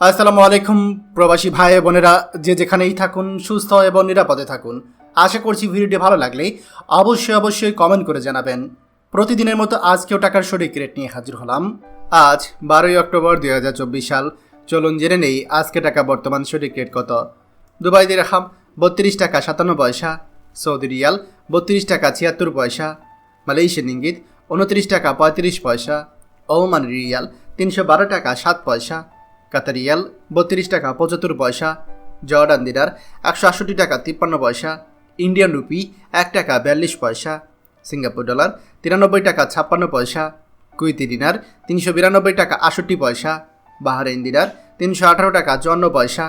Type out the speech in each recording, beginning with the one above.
আসসালামু আলাইকুম, প্রবাসী ভাই বোনেরা। যে যেখানেই থাকুন, সুস্থ এবং নিরাপদে থাকুন। আশা করছি ভিডিওটি ভালো লাগলে অবশ্যই অবশ্যই কমেন্ট করে জানাবেন। প্রতিদিনের মতো আজকেও টাকার সঠিক রেট নিয়ে হাজির হলাম। আজ বারোই অক্টোবর দুই হাজার চব্বিশ সাল। চলুন জেনে নেই আজকে টাকা বর্তমান সঠিক রেট কত। দুবাই দিরহাম বত্রিশ টাকা সাতান্ন পয়সা। সৌদি রিয়াল, বত্রিশ টাকা ছিয়াত্তর পয়সা। মালয়েশিয়ান ইঙ্গিত, উনত্রিশ টাকা পঁয়ত্রিশ পয়সা। ওমান রিয়াল, তিনশো বারো টাকা সাত পয়সা। কাতার রিয়াল বত্রিশ টাকা পঁচাত্তর পয়সা। জর্ডান দিনার একশো আটষট্টি টাকা তিপ্পান্ন পয়সা। ইন্ডিয়ান রুপি, এক টাকা বিয়াল্লিশ পয়সা। সিঙ্গাপুর ডলার, তিরানব্বই টাকা ছাপ্পান্ন পয়সা। কুইতি দিনার, তিনশো বিরানব্বই টাকা আটষট্টি পয়সা। বাহারাইন দিনার তিনশো আঠারো টাকা চুয়ান্ন পয়সা।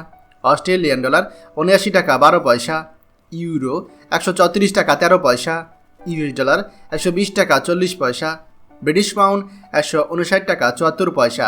অস্ট্রেলিয়ান ডলার, উনআশি টাকা বারো পয়সা। ইউরো, একশো চৌত্রিশ টাকা তেরো পয়সা। ইউএস ডলার, একশো বিশ টাকা চল্লিশ পয়সা। ব্রিটিশ পাউন্ড, একশো উনষাট টাকা চুয়াত্তর পয়সা।